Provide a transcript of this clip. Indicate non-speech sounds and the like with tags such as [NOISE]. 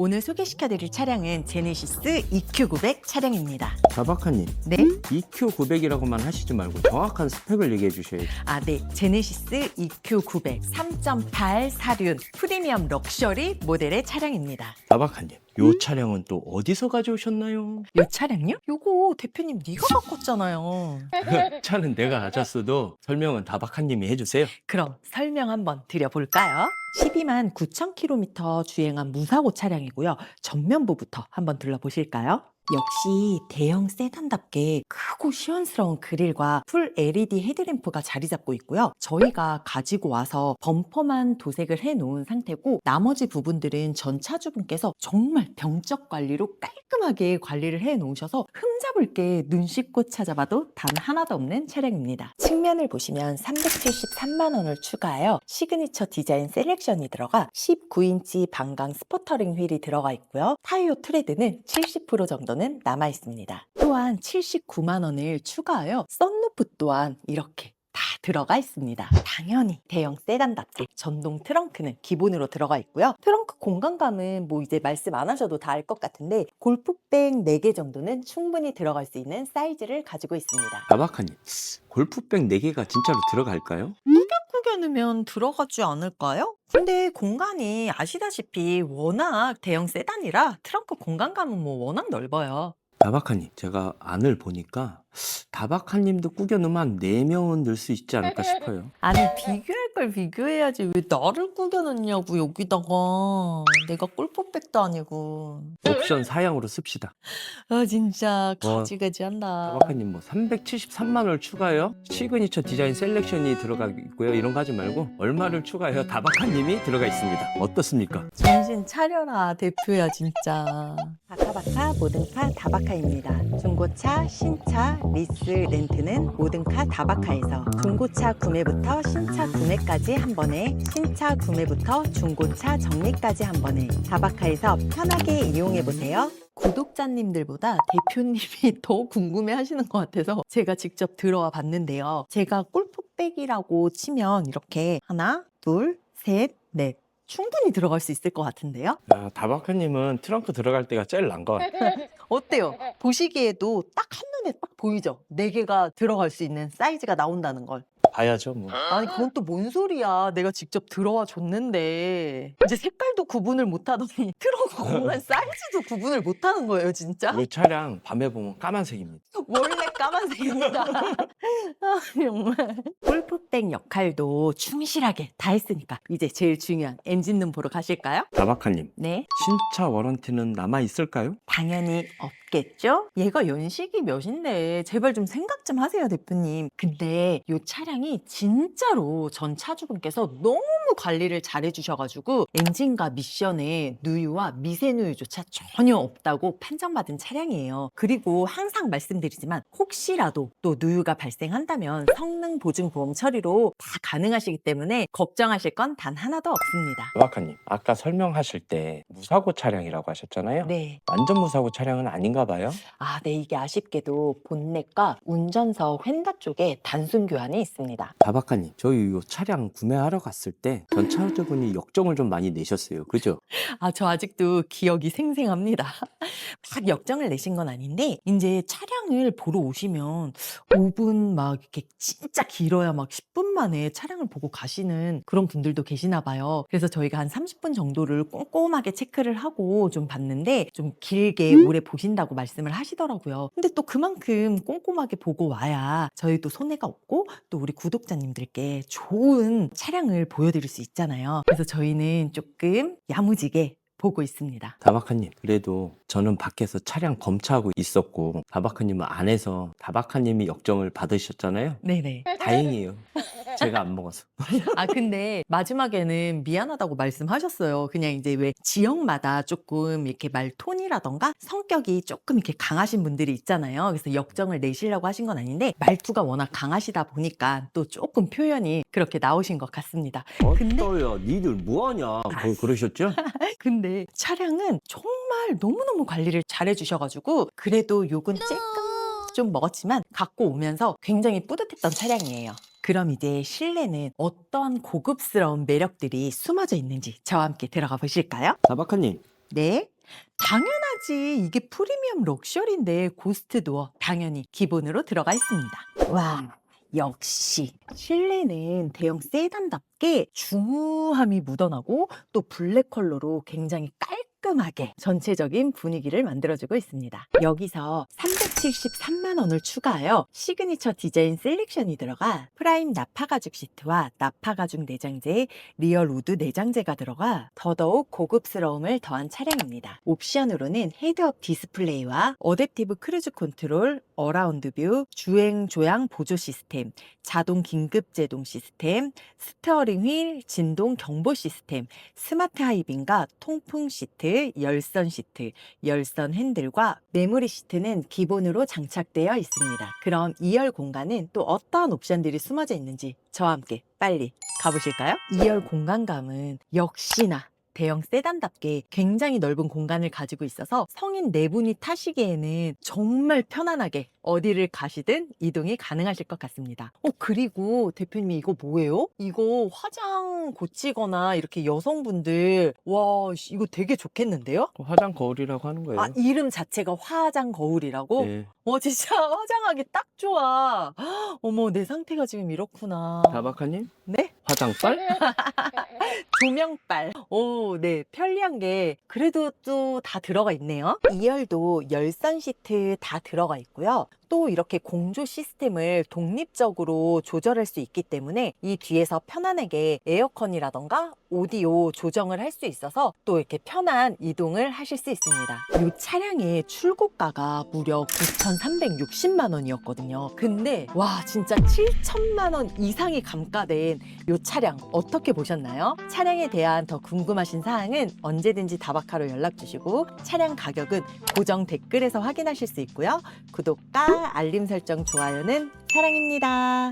오늘 소개시켜드릴 차량은 제네시스 EQ900 차량입니다. 자박하님 네? EQ900이라고만 하시지 말고 정확한 스펙을 얘기해 주셔야지 아, 네. 제네시스 EQ900 3.8 사륜 프리미엄 럭셔리 모델의 차량입니다. 자박하님 요 차량은 또 어디서 가져오셨나요? 이 차량요? 요거 대표님 네가 바꿨잖아요. [LAUGHS] 차는 내가 가졌어도 설명은 다박하님이 해주세요 그럼 설명 한번 드려볼까요? 12만 9천 킬로미터 주행한 무사고 차량이고요. 전면부부터 한번 둘러보실까요? 역시 대형 세단답게 크고 시원스러운 그릴과 풀 LED 헤드램프가 자리 잡고 있고요. 저희가 가지고 와서 범퍼만 도색을 해 놓은 상태고 나머지 부분들은 전 차주분께서 정말 병적 관리로 깔끔하게 관리를 해 놓으셔서 흠잡을 게 눈 씻고 찾아봐도 단 하나도 없는 차량입니다. 측면을 보시면 373만 원을 추가하여 시그니처 디자인 셀렉션이 들어가 19인치 방광 스포터링 휠이 들어가 있고요. 타이어 트레드는 70% 정도는 남아 있습니다. 또한 79만 원을 추가하여 썬루프 또한 이렇게 다 들어가 있습니다. 당연히 대형 세단답게 전동 트렁크는 기본으로 들어가 있고요. 트렁크 공간감은 뭐 이제 말씀 안 하셔도 다 알 것 같은데 골프백 4개 정도는 충분히 들어갈 수 있는 사이즈를 가지고 있습니다. 자박하님 골프백 4개가 진짜로 들어갈까요? 꾸겨 넣으면 들어가지 않을까요? 근데 공간이 아시다시피 워낙 대형 세단이라 트렁크 공간감은 뭐 워낙 넓어요. 다박하님 제가 안을 보니까 다박하님도 꾸겨 넣으면 한 4명은 넣을 수 있지 않을까 싶어요 아니 비교 할걸 비교해야지 왜 나를 꾸겨 넣냐고 여기다가 내가 골프백도 아니고 옵션 사양으로 씁시다 아 진짜 뭐, 가지가지 한다. 다박하님 뭐 373만 원을 추가해요 시그니처 디자인 셀렉션이 들어가 있고요 이런 거 하지 말고 얼마를 추가해요 다박하님이 들어가 있습니다 어떻습니까? 정신 차려라 대표야 진짜. 바카바카 모든카 다바카입니다. 중고차, 신차, 리스, 렌트는 모든카 다바카에서 중고차 구매부터 신차 구매까지 한 번에 신차 구매부터 중고차 정리까지 한 번에 다바카에서 편하게 이용해 보세요. 구독자님들보다 대표님이 [LAUGHS] 더 궁금해 하시는 것 같아서 제가 직접 들어와 봤는데요. 제가 골프백이라고 치면 이렇게 하나, 둘, 셋, 넷. 충분히 들어갈 수 있을 것 같은데요? 야, 다박하님은 트렁크 들어갈 때가 제일 난 것 같아요 [LAUGHS] 어때요? 보시기에도 딱 한눈에 딱 보이죠? 네 개가 들어갈 수 있는 사이즈가 나온다는 걸. 봐야죠 뭐 아니, 그건 또 뭔 소리야. 내가 직접 들어와 줬는데. 이제 색깔도 구분을 못 하더니 [LAUGHS] 트렁크 공간 사이즈도 구분을 못 하는 거예요, 진짜? 이 차량 밤에 보면 까만색입니다 [LAUGHS] 원래 까만색입니다. [LAUGHS] 아, 정말. 골프백 역할도 충실하게 다 했으니까 이제 제일 중요한 엔진룸 보러 가실까요? 다박하님 네. 신차 워런티는 남아 있을까요? 당연히 없겠죠? 얘가 연식이 몇인데 제발 좀 생각 좀 하세요 대표님. 근데 이 차량이 진짜로 전 차주분께서 너무 관리를 잘 해 주셔가지고 엔진과 미션에 누유와 미세누유조차 전혀 없다고 판정받은 차량이에요. 그리고 항상 말씀드리지만 혹시라도 또 누유가 발생한다면 성능 보증 보험 처리로 다 가능하시기 때문에 걱정하실 건 단 하나도 없습니다. 다박하님 아까 설명하실 때 무사고 차량이라고 하셨잖아요 네. 완전 무사고 차량은 아닌가 봐요 아, 네, 이게 아쉽게도 본넷과 운전석 휀다 쪽에 단순 교환이 있습니다. 다박하님 저희 이 차량 구매하러 갔을 때 전차주분이 역정을 좀 많이 내셨어요 그죠? 아, 저 아직도 기억이 생생합니다. 막 역정을 내신 건 아닌데, 이제 차량을 보러 오시면 5분 막 이렇게 진짜 길어야 막 10분 만에 차량을 보고 가시는 그런 분들도 계시나 봐요. 그래서 저희가 한 30분 정도를 꼼꼼하게 체크를 하고 좀 봤는데, 좀 길게 오래 보신다고 말씀을 하시더라고요. 근데 또 그만큼 꼼꼼하게 보고 와야 저희도 손해가 없고, 또 우리 구독자님들께 좋은 차량을 보여드릴 수 있잖아요. 그래서 저희는 조금 야무지게 보고 있습니다. 다박하님 그래도 저는 밖에서 차량 검차하고 있었고 다박하님은 안에서 다박하님이 역정을 받으셨잖아요 네네. 다행이에요 제가 안 먹어서 [LAUGHS] 아, 근데 마지막에는 미안하다고 말씀하셨어요. 그냥 이제 왜 지역마다 조금 이렇게 말 톤이라던가 성격이 조금 이렇게 강하신 분들이 있잖아요. 그래서 역정을 내시려고 하신 건 아닌데 말투가 워낙 강하시다 보니까 또 조금 표현이 그렇게 나오신 것 같습니다. 근데- 어떠야 니들 뭐하냐 그, 그러셨죠? [LAUGHS] 근데 차량은 정말 너무너무 관리를 잘 해주셔가지고 그래도 욕은 조금 좀 먹었지만 갖고 오면서 굉장히 뿌듯했던 차량이에요. 그럼 이제 실내는 어떠한 고급스러운 매력들이 숨어져 있는지 저와 함께 들어가 보실까요? 다박하님 네. 당연하지. 이게 프리미엄 럭셔리인데 고스트 도어 당연히 기본으로 들어가 있습니다. 와, 역시 실내는 대형 세단답게 중후함이 묻어나고 또 블랙 컬러로 굉장히 깔 끔하게 전체적인 분위기를 만들어주고 있습니다. 여기서 373만 원을 추가하여 시그니처 디자인 셀렉션이 들어가 프라임 나파 가죽 시트와 나파 가죽 내장재에 리얼 우드 내장재가 들어가 더더욱 고급스러움을 더한 차량입니다. 옵션으로는 헤드업 디스플레이와 어댑티브 크루즈 컨트롤, 어라운드 뷰, 주행 조향 보조 시스템, 자동 긴급 제동 시스템, 스티어링 휠 진동 경보 시스템, 스마트 하이빙과 통풍 시트, 열선 시트, 열선 핸들과 메모리 시트는 기본으로 장착되어 있습니다. 그럼 2열 공간은 또 어떠한 옵션들이 숨어져 있는지 저와 함께 빨리 가보실까요? 2열 공간감은 역시나 대형 세단답게 굉장히 넓은 공간을 가지고 있어서 성인 네 분이 타시기에는 정말 편안하게 어디를 가시든 이동이 가능하실 것 같습니다. 어, 그리고 대표님이 이거 뭐예요? 이거 화장 고치거나 이렇게 여성분들, 와, 씨, 이거 되게 좋겠는데요? 화장 거울이라고 하는 거예요. 아, 이름 자체가 화장 거울이라고? 네. 와, 진짜 [LAUGHS] 화장하기 딱 좋아. 헉, [GASPS] 어머, 내 상태가 지금 이렇구나. 다박하님 네? 화장빨? [LAUGHS] 조명빨. 오, 네. 편리한 게 그래도 또 다 들어가 있네요. 2열도 열선 시트 다 들어가 있고요. 또 이렇게 공조 시스템을 독립적으로 조절할 수 있기 때문에 이 뒤에서 편안하게 에어컨이라던가 오디오 조정을 할 수 있어서 또 이렇게 편한 이동을 하실 수 있습니다. 이 차량의 출고가가 무려 9,360만 원이었거든요. 근데 와 진짜 7천만 원 이상이 감가된 이 차량 어떻게 보셨나요? 차량에 대한 더 궁금하신 사항은 언제든지 다바카로 연락 주시고 차량 가격은 고정 댓글에서 확인하실 수 있고요. 구독과 알림 설정, 좋아요는 사랑입니다.